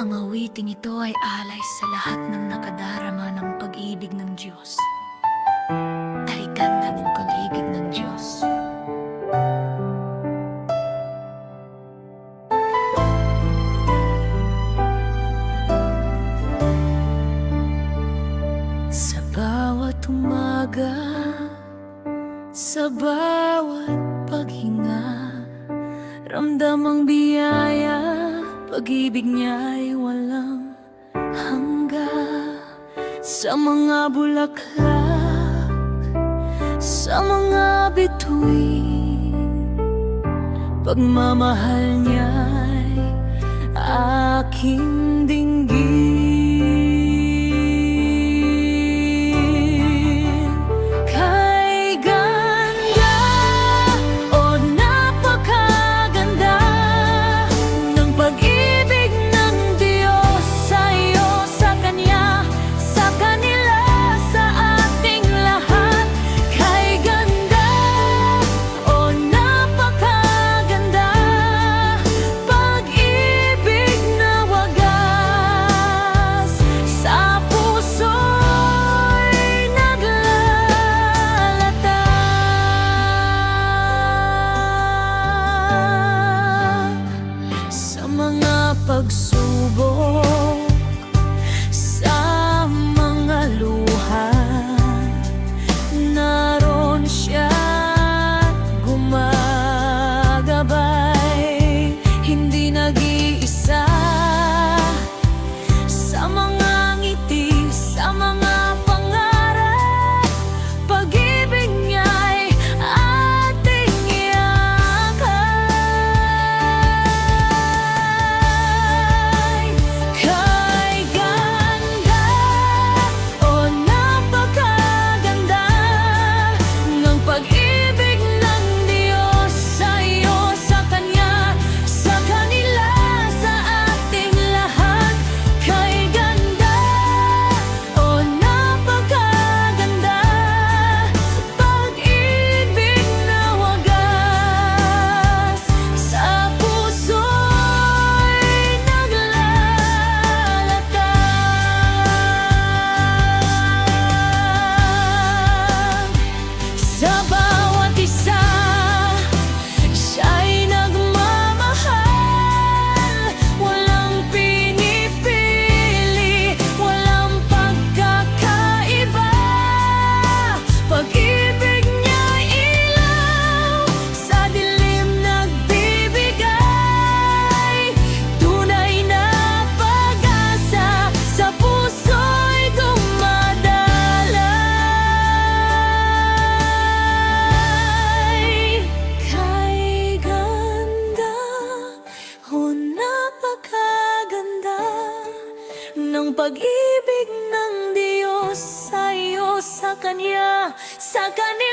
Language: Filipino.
Ang awiting ito ay alay sa lahat ng nakadarama ng pag-ibig ng Diyos. Talikan na ng pag-ibig ng Diyos. Sa bawat umaga, sa bawat paghinga, ramdam ang biyaya pag-ibig niya'y walang hangga Sa mga bulaklak Sa mga bituin. Pagmamahal niya'y akin din pag-ibig ng Diyos sa'yo, sa Kanya, sa Kanya.